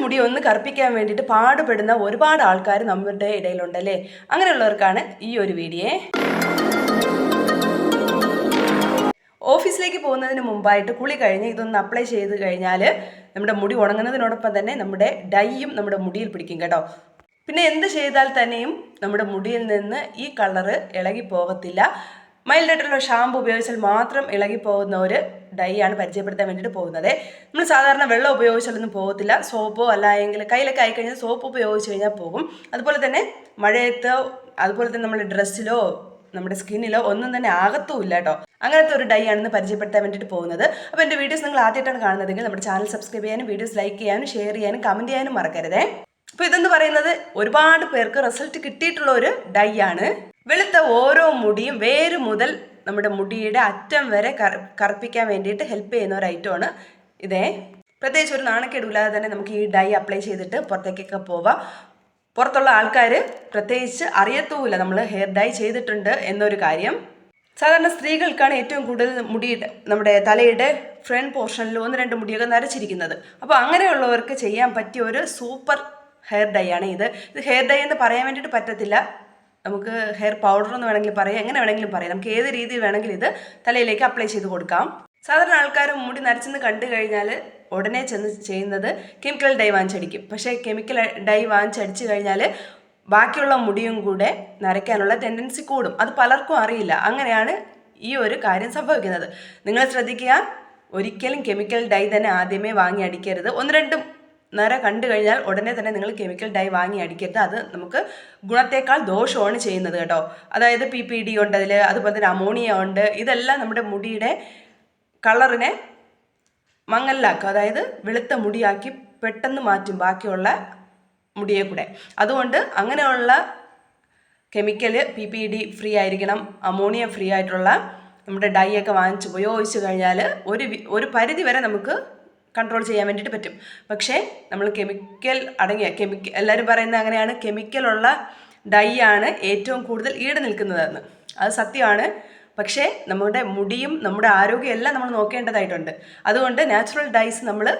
മുടി ഒന്ന് കറുപ്പിക്കാൻ വേണ്ടിയിട്ട് പാടുപെടുന്ന ഒരുപാട് ആൾക്കാർ നമ്മുടെ ഇടയിലുണ്ടല്ലേ? അങ്ങനെയുള്ളവർക്കാണ് ഈ ഒരു വീഡിയോ. ഓഫീസിലേക്ക് പോകുന്നതിന് മുമ്പായിട്ട് കുളി കഴിഞ്ഞ് ഇതൊന്ന് അപ്ലൈ ചെയ്ത് കഴിഞ്ഞാൽ നമ്മുടെ മുടി ഉണങ്ങുന്നതിനോടൊപ്പം തന്നെ നമ്മുടെ ഡൈയും നമ്മുടെ മുടിയിൽ പിടിക്കും കേട്ടോ. പിന്നെ എന്ത് ചെയ്താൽ തന്നെയും നമ്മുടെ മുടിയിൽ നിന്ന് ഈ കളറ് ഇളകി പോകത്തില്ല. മൈൽഡായിട്ടുള്ള ഷാമ്പു ഉപയോഗിച്ചാൽ മാത്രം ഇളകി പോകുന്ന ഒരു ഡൈ ആണ് പരിചയപ്പെടുത്താൻ വേണ്ടിയിട്ട് പോകുന്നത്. നമ്മൾ സാധാരണ വെള്ളം ഉപയോഗിച്ചാലൊന്നും പോകത്തില്ല. സോപ്പോ അല്ലായെങ്കിൽ കയ്യിലൊക്കെ ആയിക്കഴിഞ്ഞാൽ സോപ്പ് ഉപയോഗിച്ച് കഴിഞ്ഞാൽ പോകും. അതുപോലെ തന്നെ മഴയത്തോ അതുപോലെ തന്നെ നമ്മുടെ ഡ്രസ്സിലോ നമ്മുടെ സ്കിന്നിലോ ഒന്നും തന്നെ ആകത്തുമില്ല കേട്ടോ. അങ്ങനത്തെ ഒരു ഡൈ ആണെന്ന് പരിചയപ്പെടുത്താൻ വേണ്ടിയിട്ട് പോകുന്നത്. അപ്പോൾ എന്റെ വീഡിയോസ് നിങ്ങൾ ആദ്യമായിട്ടാണ് കാണുന്നതെങ്കിൽ നമ്മുടെ ചാനൽ സബ്സ്ക്രൈബ് ചെയ്യാനും വീഡിയോസ് ലൈക്ക് ചെയ്യാനും ഷെയർ ചെയ്യാനും കമന്റ് ചെയ്യാനും മറക്കരുതേ. അപ്പോൾ ഇതെന്ന് പറയുന്നത് ഒരുപാട് പേർക്ക് റിസൾട്ട് കിട്ടിയിട്ടുള്ള ഒരു ഡൈ ആണ്. വെളുത്ത ഓരോ മുടിയും വേര് മുതൽ നമ്മുടെ മുടിയുടെ അറ്റം വരെ കറ കറുപ്പിക്കാൻ വേണ്ടിയിട്ട് ഹെൽപ്പ് ചെയ്യുന്ന ഒരു ഐറ്റമാണ് ഇതേ. പ്രത്യേകിച്ച് ഒരു നാണക്കേടില്ലാതെ തന്നെ നമുക്ക് ഈ ഡൈ അപ്ലൈ ചെയ്തിട്ട് പുറത്തേക്കൊക്കെ പോവാം. പുറത്തുള്ള ആൾക്കാർ പ്രത്യേകിച്ച് അറിയത്തുമില്ല നമ്മൾ ഹെയർ ഡൈ ചെയ്തിട്ടുണ്ട് എന്നൊരു കാര്യം. സാധാരണ സ്ത്രീകൾക്കാണ് ഏറ്റവും കൂടുതൽ മുടിയുടെ നമ്മുടെ തലയുടെ ഫ്രണ്ട് പോർഷനിൽ ഒന്ന് രണ്ട് മുടിയൊക്കെ നരച്ചിരിക്കുന്നത്. അപ്പോൾ അങ്ങനെയുള്ളവർക്ക് ചെയ്യാൻ പറ്റിയ ഒരു സൂപ്പർ ഹെയർ ഡൈ ആണ് ഇത്. ഇത് ഹെയർ ഡൈ എന്ന് പറയാൻ വേണ്ടിയിട്ട് പറ്റത്തില്ല. നമുക്ക് ഹെയർ പൗഡർ എന്ന് വേണമെങ്കിൽ പറയാം എങ്ങനെ വേണമെങ്കിലും പറയാം. നമുക്ക് ഏത് രീതിയിൽ വേണമെങ്കിലും ഇത് തലയിലേക്ക് അപ്ലൈ ചെയ്ത് കൊടുക്കാം. സാധാരണ ആൾക്കാർ മുടി നരച്ചെന്ന് കണ്ടു കഴിഞ്ഞാൽ ഉടനെ ചെന്ന് ചെയ്യുന്നത് കെമിക്കൽ ഡൈ വാങ്ങിച്ചടിക്കും പക്ഷേ കെമിക്കൽ ഡൈ വാങ്ങിച്ചടിച്ചു കഴിഞ്ഞാൽ ബാക്കിയുള്ള മുടിയും കൂടെ നരയ്ക്കാനുള്ള ടെൻഡൻസി കൂടും. അത് പലർക്കും അറിയില്ല. അങ്ങനെയാണ് ഈ ഒരു കാര്യം സംഭവിക്കുന്നത്. നിങ്ങൾ ശ്രദ്ധിക്കുക ഒരിക്കലും കെമിക്കൽ ഡൈ തന്നെ ആദ്യമേ വാങ്ങി അടിക്കരുത്. ഒന്ന് രണ്ടും നര കണ്ടു കഴിഞ്ഞാൽ ഉടനെ തന്നെ നിങ്ങൾ കെമിക്കൽ ഡൈ വാങ്ങി അടിക്കരുത്. അത് നമുക്ക് ഗുണത്തേക്കാൾ ദോഷമാണ് ചെയ്യുന്നത് കേട്ടോ. അതായത് പി പി ഡി ഉണ്ട് അതിൽ അതുപോലെ തന്നെ അമോണിയ ഉണ്ട്. ഇതെല്ലാം നമ്മുടെ മുടിയുടെ കളറിനെ മങ്ങലിലാക്കും. അതായത് വെളുത്ത മുടിയാക്കി പെട്ടെന്ന് മാറ്റും ബാക്കിയുള്ള മുടിയെ കൂടെ. അതുകൊണ്ട് അങ്ങനെയുള്ള chemical P P D free ആയിരിക്കണം. അമോണിയ ഫ്രീ ആയിട്ടുള്ള നമ്മുടെ ഡൈ ഒക്കെ വാങ്ങിച്ച് ഉപയോഗിച്ച് കഴിഞ്ഞാൽ ഒരു ഒരു പരിധി വരെ നമുക്ക് കൺട്രോൾ ചെയ്യാൻ വേണ്ടിയിട്ട് പറ്റും. പക്ഷേ നമ്മൾ കെമിക്കൽ അടങ്ങിയ കെമിക്കൽ എല്ലാവരും പറയുന്നത് അങ്ങനെയാണ്. കെമിക്കലുള്ള ഡൈ ആണ് ഏറ്റവും കൂടുതൽ ഈട് നിൽക്കുന്നതെന്ന്. അത് സത്യമാണ്. പക്ഷേ നമ്മുടെ മുടിയും നമ്മുടെ ആരോഗ്യം എല്ലാം നമ്മൾ നോക്കേണ്ടതായിട്ടുണ്ട്. അതുകൊണ്ട് നാച്ചുറൽ ഡൈസ് നമ്മൾ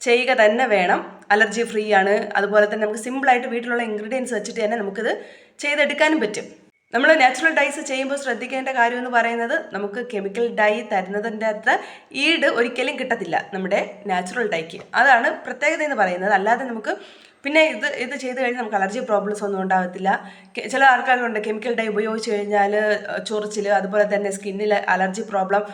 ചെയ്യുക തന്നെ വേണം. അലർജി ഫ്രീ ആണ്. അതുപോലെ തന്നെ നമുക്ക് സിമ്പിളായിട്ട് വീട്ടിലുള്ള ഇൻഗ്രീഡിയൻസ് വെച്ചിട്ട് തന്നെ നമുക്കിത് ചെയ്തെടുക്കാനും പറ്റും. നമ്മൾ നാച്ചുറൽ ഡൈസ് ചെയ്യുമ്പോൾ ശ്രദ്ധിക്കേണ്ട കാര്യം എന്ന് പറയുന്നത് നമുക്ക് കെമിക്കൽ ഡൈ തരുന്നതിന്റെ അത്ര ഈട് ഒരിക്കലും കിട്ടത്തില്ല നമ്മുടെ നാച്ചുറൽ ഡൈക്ക് അതാണ് പ്രത്യേകത എന്ന് പറയുന്നത്. അല്ലാതെ നമുക്ക് പിന്നെ ഇത് ഇത് ചെയ്ത് കഴിഞ്ഞാൽ നമുക്ക് അലർജി പ്രോബ്ലംസ് ഒന്നും ഉണ്ടാകത്തില്ല. ചില ആൾക്കാരുണ്ട് കെമിക്കൽ ഡൈ ഉപയോഗിച്ച് കഴിഞ്ഞാൽ ചൊറിച്ചിൽ അതുപോലെ തന്നെ സ്കിന്നിൽ അലർജി പ്രോബ്ലം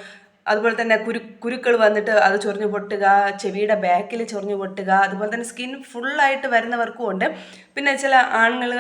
അതുപോലെ തന്നെ കുരു കുരുക്കൾ വന്നിട്ട് അത് ചൊറിഞ്ഞു പൊട്ടുക ചെവിയുടെ ബാക്കിൽ ചൊറിഞ്ഞു പൊട്ടുക അതുപോലെ തന്നെ സ്കിൻ ഫുള്ളായിട്ട് വരുന്നവർക്കും ഉണ്ട്. പിന്നെ ചില ആണുങ്ങൾ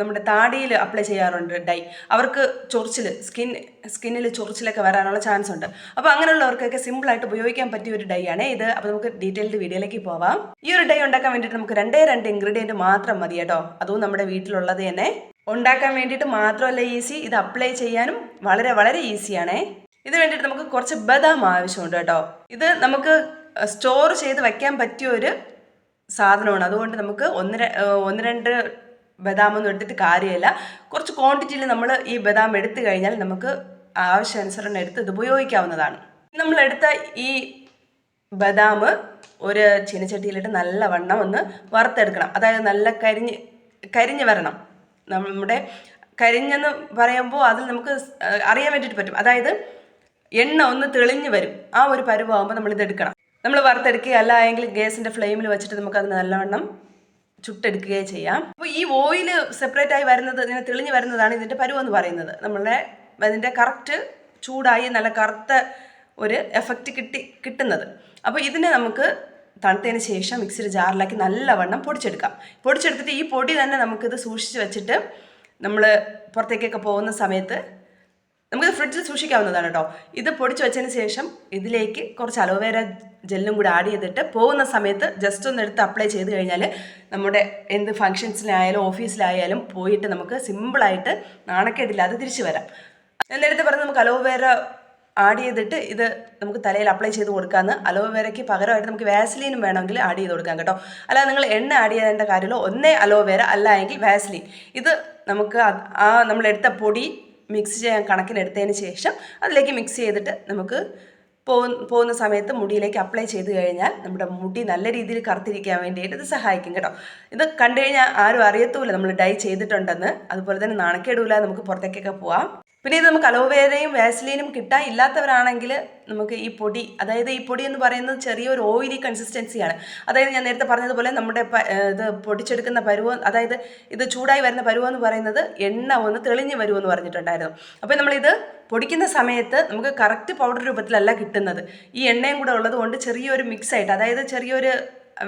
നമ്മുടെ താടിയിൽ അപ്ലൈ ചെയ്യാറുണ്ട് ഡൈ അവർക്ക് ചൊറിച്ചിൽ സ്കിൻ സ്കിന്നിൽ ചൊറിച്ചിലൊക്കെ വരാനുള്ള ചാൻസ് ഉണ്ട്. അപ്പോൾ അങ്ങനെയുള്ളവർക്കൊക്കെ സിമ്പിളായിട്ട് ഉപയോഗിക്കാൻ പറ്റിയ ഒരു ഡൈ ആണ് ഇത്. അപ്പോൾ നമുക്ക് ഡീറ്റെയിൽഡ് വീഡിയോയിലേക്ക് പോവാം. ഈ ഒരു ഡൈ ഉണ്ടാക്കാൻ വേണ്ടിയിട്ട് നമുക്ക് രണ്ടേ രണ്ട് ഇൻഗ്രീഡിയന്റ് മാത്രം മതി കേട്ടോ. അതും നമ്മുടെ വീട്ടിലുള്ളത് തന്നെ. ഉണ്ടാക്കാൻ വേണ്ടിയിട്ട് മാത്രമല്ല ഈസി ഇത് അപ്ലൈ ചെയ്യാനും വളരെ വളരെ ഈസിയാണേ ഇത് വേണ്ടിയിട്ട് നമുക്ക് കുറച്ച് ബദാം ആവശ്യമുണ്ട് കേട്ടോ. ഇത് നമുക്ക് സ്റ്റോർ ചെയ്ത് വയ്ക്കാൻ പറ്റിയ ഒരു സാധനമാണ്. അതുകൊണ്ട് നമുക്ക് ഒന്ന് ഒന്ന് രണ്ട് ബദാമൊന്നും എടുത്തിട്ട് കാര്യമില്ല. കുറച്ച് ക്വാണ്ടിറ്റിയിൽ നമ്മൾ ഈ ബദാം എടുത്തു കഴിഞ്ഞാൽ നമുക്ക് ആവശ്യാനുസരണം എടുത്ത് ഇത് ഉപയോഗിക്കാവുന്നതാണ്. നമ്മൾ എടുത്ത ഈ ബദാം ഒരു ചിനച്ചട്ടിയിലിട്ട് നല്ല വണ്ണം ഒന്ന് വറുത്തെടുക്കണം. അതായത് നല്ല കരിഞ്ഞ് കരിഞ്ഞ് വരണം. നമ്മുടെ കരിഞ്ഞെന്ന് പറയുമ്പോൾ അതിൽ നമുക്ക് അറിയാൻ വേണ്ടിയിട്ട് പറ്റും. അതായത് എണ്ണ ഒന്ന് തെളിഞ്ഞു വരും. ആ ഒരു പരുവാകുമ്പോൾ നമ്മളിത് എടുക്കണം നമ്മൾ വറുത്തെടുക്കുക അല്ല എങ്കിൽ ഗ്യാസിന്റെ ഫ്ലെയിമിൽ വെച്ചിട്ട് നമുക്കത് നല്ലവണ്ണം ചുട്ടെടുക്കുകയും ചെയ്യാം. അപ്പോൾ ഈ ഓയിൽ സെപ്പറേറ്റ് ആയി വരുന്നത് ഇങ്ങനെ തെളിഞ്ഞു വരുന്നതാണ് ഇതിന്റെ പരുവെന്ന് പറയുന്നത്. നമ്മളുടെ അതിന്റെ കറക്റ്റ് ചൂടായി നല്ല കറുത്ത ഒരു എഫക്റ്റ് കിട്ടി കിട്ടുന്നത്. അപ്പോൾ ഇതിനെ നമുക്ക് തണുത്തതിന് ശേഷം മിക്സിയുടെ ജാറിലാക്കി നല്ലവണ്ണം പൊടിച്ചെടുക്കാം. പൊടിച്ചെടുത്തിട്ട് ഈ പൊടി തന്നെ നമുക്കിത് സൂക്ഷിച്ച് വെച്ചിട്ട് നമ്മൾ പുറത്തേക്കൊക്കെ പോകുന്ന സമയത്ത് നമുക്കിത് ഫ്രിഡ്ജിൽ സൂക്ഷിക്കാവുന്നതാണ് കേട്ടോ ഇത് പൊടിച്ച് വെച്ചതിന് ശേഷം ഇതിലേക്ക് കുറച്ച് അലോവേര ജെല്ലും കൂടി ആഡ് ചെയ്തിട്ട് പോകുന്ന സമയത്ത് ജസ്റ്റ് ഒന്ന് എടുത്ത് അപ്ലൈ ചെയ്ത് കഴിഞ്ഞാൽ നമ്മുടെ എന്ത് ഫംഗ്ഷൻസിലായാലും ഓഫീസിലായാലും പോയിട്ട് നമുക്ക് സിമ്പിളായിട്ട് നാണക്കേടില്ലാതെ തിരിച്ചു വരാം. ഞാൻ നേരത്തെ പറഞ്ഞ് നമുക്ക് അലോവേര ആഡ് ചെയ്തിട്ട് ഇത് നമുക്ക് തലയിൽ അപ്ലൈ ചെയ്ത് കൊടുക്കാമെന്ന് അലോവേരയ്ക്ക് പകരമായിട്ട് നമുക്ക് വാസലീനും വേണമെങ്കിൽ ആഡ് ചെയ്ത് കൊടുക്കാം കേട്ടോ. അല്ലാതെ നിങ്ങൾ എണ്ണ ആഡ് ചെയ്യേണ്ട കാര്യമില്ല. ഒന്നേ അലോവേര അല്ല എങ്കിൽ വാസലീൻ ഇത് നമുക്ക് ആ നമ്മളെടുത്ത പൊടി മിക്സ് ചെയ്യാൻ കണക്കിലെടുത്തതിന് ശേഷം അതിലേക്ക് മിക്സ് ചെയ്തിട്ട് നമുക്ക് പോകുന്ന സമയത്ത് മുടിയിലേക്ക് അപ്ലൈ ചെയ്ത് കഴിഞ്ഞാൽ നമ്മുടെ മുടി നല്ല രീതിയിൽ കറുത്തിരിക്കാൻ വേണ്ടിയിട്ട് ഇത് സഹായിക്കും കേട്ടോ. ഇത് കണ്ടു കഴിഞ്ഞാൽ ആരും അറിയത്തുമില്ല നമ്മൾ ഡൈ ചെയ്തിട്ടുണ്ടെന്ന്. അതുപോലെ തന്നെ നാണക്കേടില്ല നമുക്ക് പുറത്തേക്കൊക്കെ പോവാം. പിന്നെ ഇത് നമുക്ക് അലോവേരയും വാസ്ലീനും കിട്ടാൻ ഇല്ലാത്തവരാണെങ്കിൽ നമുക്ക് ഈ പൊടി അതായത് ഈ പൊടി എന്ന് പറയുന്നത് ചെറിയൊരു ഓയിലി കൺസിസ്റ്റൻസിയാണ് അതായത് ഞാൻ നേരത്തെ പറഞ്ഞതുപോലെ നമ്മുടെ ഇത് പൊടിച്ചെടുക്കുന്ന പരുവം അതായത് ഇത് ചൂടായി വരുന്ന പരുവം എന്ന് പറയുന്നത് എണ്ണ ഒന്ന് തെളിഞ്ഞ് വരുമെന്ന് പറഞ്ഞിട്ടുണ്ടായിരുന്നു. അപ്പോൾ നമ്മളിത് പൊടിക്കുന്ന സമയത്ത് നമുക്ക് കറക്റ്റ് പൗഡർ രൂപത്തിലല്ല കിട്ടുന്നത്. ഈ എണ്ണയും കൂടെ ഉള്ളത് കൊണ്ട് ചെറിയൊരു മിക്സ് ആയിട്ട് അതായത് ചെറിയൊരു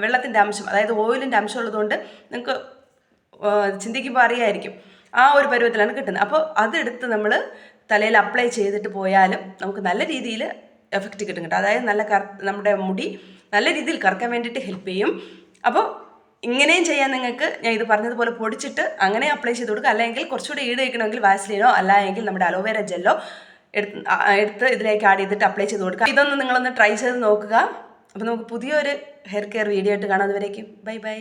വെള്ളത്തിന്റെ അംശം അതായത് ഓയിലിന്റെ അംശം ഉള്ളതുകൊണ്ട് നിങ്ങൾക്ക് ചിന്തിക്കുമ്പോൾ അറിയായിരിക്കും. ആ ഒരു പരുവത്തിലാണ് കിട്ടുന്നത്. അപ്പോൾ അതെടുത്ത് നമ്മൾ തലയിൽ അപ്ലൈ ചെയ്തിട്ട് പോയാലും നമുക്ക് നല്ല രീതിയിൽ എഫക്റ്റ് കിട്ടും കേട്ടോ. അതായത് നല്ല കർ നമ്മുടെ മുടി നല്ല രീതിയിൽ കറക്കാൻ വേണ്ടിയിട്ട് ഹെൽപ്പ് ചെയ്യും. അപ്പോൾ ഇങ്ങനെയും ചെയ്യാൻ നിങ്ങൾക്ക് ഞാൻ ഇത് പറഞ്ഞതുപോലെ പൊടിച്ചിട്ട് അങ്ങനെ അപ്ലൈ ചെയ്ത് കൊടുക്കുക. അല്ലെങ്കിൽ കുറച്ചുകൂടി ഈട് വയ്ക്കണമെങ്കിൽ വാസ്ലിനോ അല്ലെങ്കിൽ നമ്മുടെ അലോവേര ജെല്ലോ എടുത്ത് എടുത്ത് ഇതിലേക്ക് ആഡ് ചെയ്തിട്ട് അപ്ലൈ ചെയ്ത് കൊടുക്കുക. ഇതൊന്ന് നിങ്ങളൊന്ന് ട്രൈ ചെയ്ത് നോക്കുക. അപ്പോൾ നമുക്ക് പുതിയൊരു ഹെയർ കെയർ വീഡിയോ ആയിട്ട് കാണാം അതുവരേക്കും. Bye bye